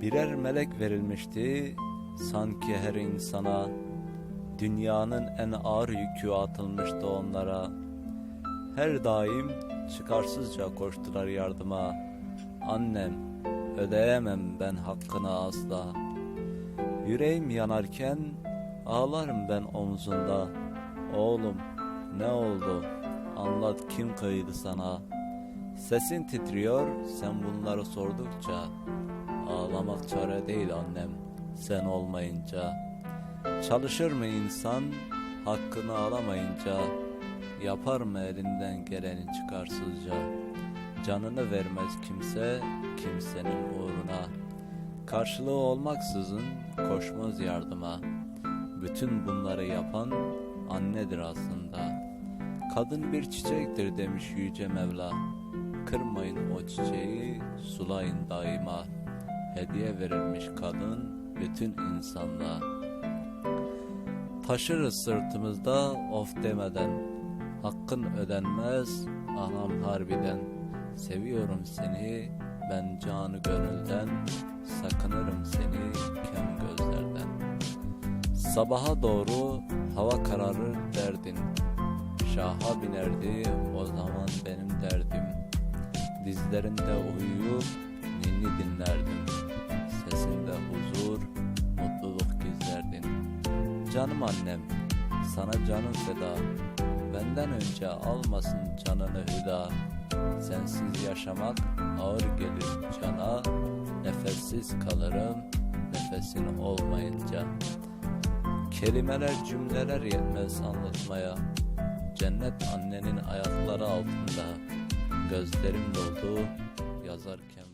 Birer melek verilmişti. Sanki her insana Dünyanın en ağır yükü atılmıştı onlara. Her daim çıkarsızca koştular yardıma. Annem ödeyemem ben hakkını asla. Yüreğim yanarken ağlarım ben omzunda. Oğlum ne oldu? Anlat kim kıydı sana? Sesin titriyor sen bunları sordukça Ağlamak çare değil annem sen olmayınca. Çalışır mı insan hakkını alamayınca? Yapar mı elinden geleni çıkarsızca? Canını vermez kimse kimsenin uğruna. Karşılığı olmaksızın koşmaz yardıma. Bütün bunları yapan annedir aslında. Kadın bir çiçektir demiş Yüce Mevla. Kırmayın o çiçeği sulayın daima Hediye verilmiş kadın bütün insanlığa Taşırız sırtımızda of demeden Hakkın ödenmez anam harbiden Seviyorum seni ben canı gönülden Sakınırım seni kem gözlerden. Sabaha doğru hava kararır derdin Şaha binerdi o zaman benim derdim. Dizlerinde uyuyup Canım annem, sana canım feda. Benden önce almasın canını hüda. Sensiz yaşamak ağır gelir cana. Nefessiz kalırım nefesin olmayınca. Kelimeler cümleler yetmez anlatmaya. Cennet annenin ayakları altında. Gözlerim doldu yazarken